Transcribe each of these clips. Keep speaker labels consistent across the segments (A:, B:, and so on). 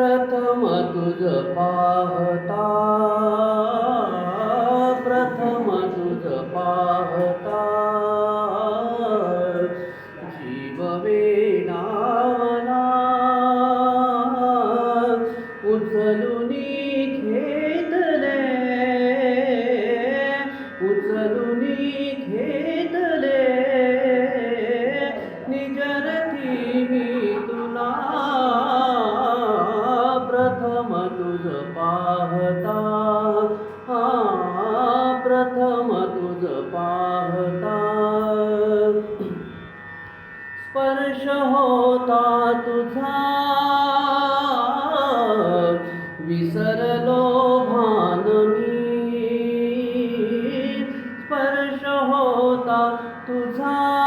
A: प्रथम तुझ पाहता. तुझ पाहता. हा प्रथम तुझ पाहता. स्पर्श होता तुझा. विसरलो भान मी. स्पर्श होता तुझा.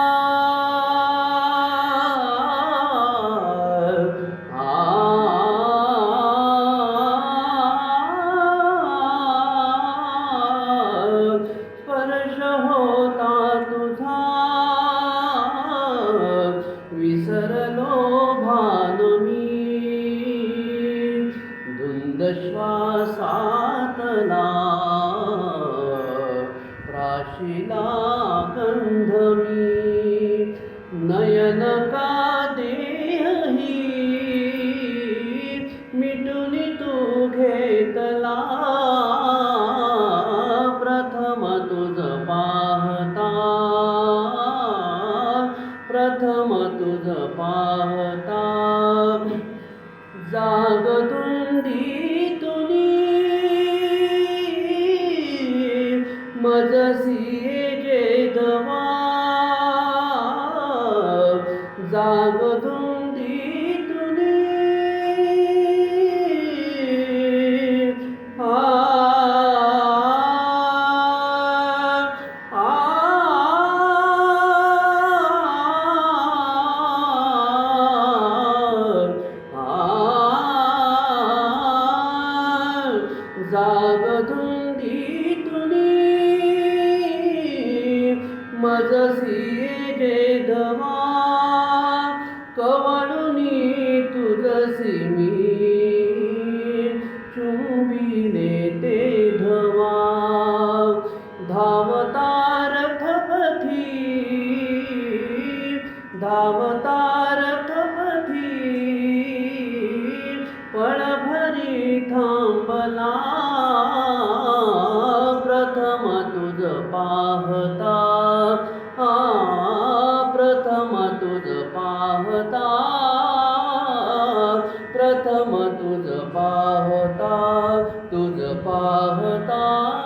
A: धुंद श्वासातला प्राशिला गंध मी नयन का देही मिटून तू घेतला। प्रथम तुझ पाहता। प्रथम तुझ पाहता। জাগদুন্দিতনি মজসিয়ে কে দবা জাগদুন जाग तुनी मजसी जे धवा कवळुनी तुझसी मी चुंबिले ते धवा धावतार थपथी धावतार थपथी पळभरी थांबला. प्रथम तुझ पाहता प्रथम तुझ पाहता तुझ पाहता